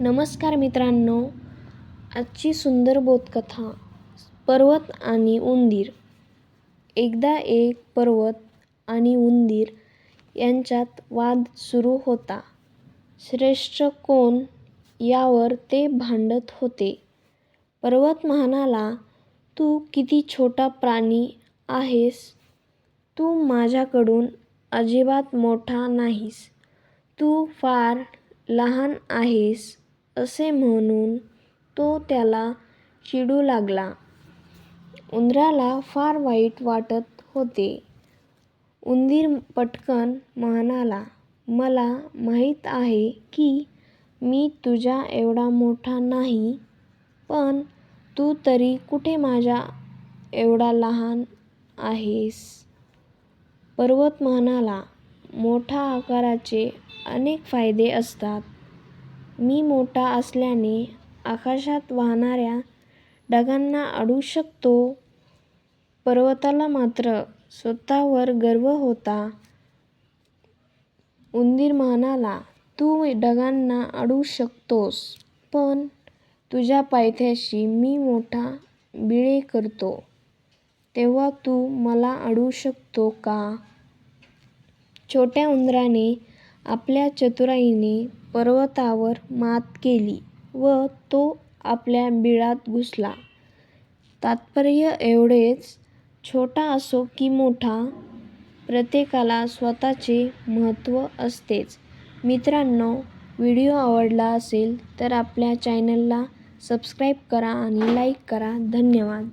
नमस्कार मित्रांनो आजची सुंदर बोधकथा पर्वत आणि उंदीर. एकदा एक पर्वत आणि उंदीर यांच्यात वाद सुरू होता. श्रेष्ठ कोण यावर ते भांडत होते. पर्वत म्हणाला तू किती छोटा प्राणी आहेस. तू माझ्याकडून अजिबात मोठा नाहीस. तू फार लहान आहेस. असे म्हणून तो त्याला चिडू लागला. उंदराला फार वाईट वाटत होते. उंदीर पटकन म्हणाला मला माहीत आहे की मी तुझ्या एवढा मोठा नाही पण तू तरी कुठे माझ्या एवढा लहान आहेस? पर्वत म्हणाला मोठ्या आकाराचे अनेक फायदे असतात. मी मोठा असल्याने आकाशात वाहणाऱ्या ढगांना अडवू शकतो. पर्वताला मात्र स्वतःवर गर्व होता. उंदीर म्हणाला तू ढगांना अडवू शकतोस पण तुझ्या पायथ्याशी मी मोठा बिळे करतो. तेव्हा तू मला अडवू शकतो का? छोट्या उंदराने आपल्या चतुराईने पर्वतावर मात केली व तो आपल्या बिळात घुसला. तात्पर्य एवढेच छोटा असो की मोठा प्रत्येकाला स्वतःचे महत्त्व असतेच. मित्रांनो व्हिडिओ आवडला असेल तर आपल्या चॅनलला सबस्क्राईब करा आणि लाईक करा. धन्यवाद.